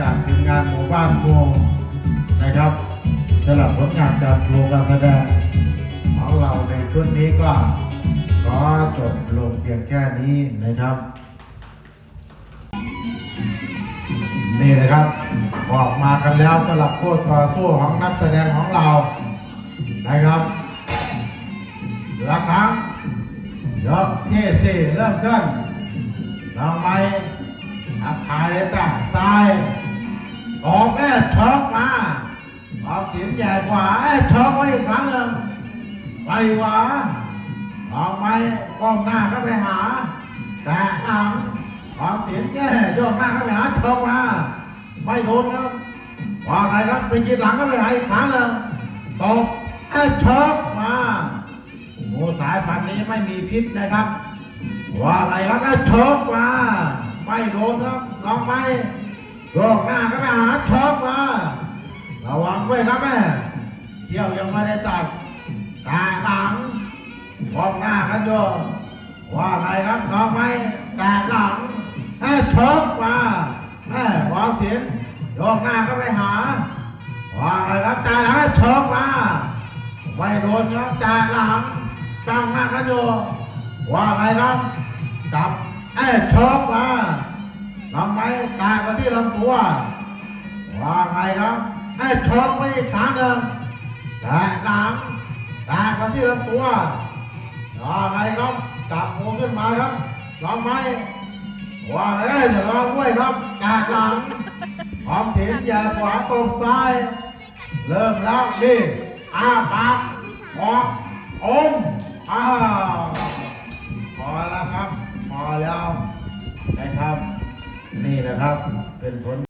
จากทีมงานหมู่บ้านโมนะครับสำหรับผลงานการครูการแสดงของเราในชุดนี้ก็ขอจบลงเพียงแค่นี้นะครับ นี่นะครับออกมากันแล้วสำหรับโคู่ต่อสู้ของนักแสดงของเรานะครับละครั้งยกที่สี่เริ่มขึ้นเราไม อักขายเลยจ้ะซ้าย ออกแม่ช็อกมา ออกสินใหญ่กว่าแม่ช็อกไว้อีกครั้งหนึ่งไปวาออกไปก้มหน้าก็ไปหาแต่หลังออกสินแย่โยกหน้าก็ไปหาช็อกมาไม่โดนครับว่าไงครับไปกินหลังก็ไปหาอีกครั้งหนึ่งตบแอ้ช็อกมาหมูสายพันธุ์นี้ไม่มีพิษนะครับ ว่าไงครับแอ้ช็อกมาไม่โดนครับลองไปโยกหน้าก็ไปหาช็อกมาระวังด้วยครับแม่เที่ยวยังไม่ได้ตัดตาหลังมองหน้ากันโยว่าอะไงครับลองไปแตกหลังแอ้ช็อกมาแม่วางเสียงโยกหน้าก็ไปหาว่าอะไงครับจาหลังให้ชกมาไม่โดนครับจาหลังจ้องหน้ากันอยู่ ว่าไงครับจับไอ้ช็อกมาทำไมตายมาที่ลำตัวว่าไงครับไอ้ชกไปอีกครั้งหนึ่งแต่หลังตายมาที่ลำตัวว่าไงครับจับมือขึ้นมาครับลองไหมว่าเอ้ยเดี๋ยวเราด้วยครับกากหลังพร้อมเถียนอย่าขวาตรงซ้าย เริ่มแล้วนี่อาปากออกอม นะครับ เป็นผล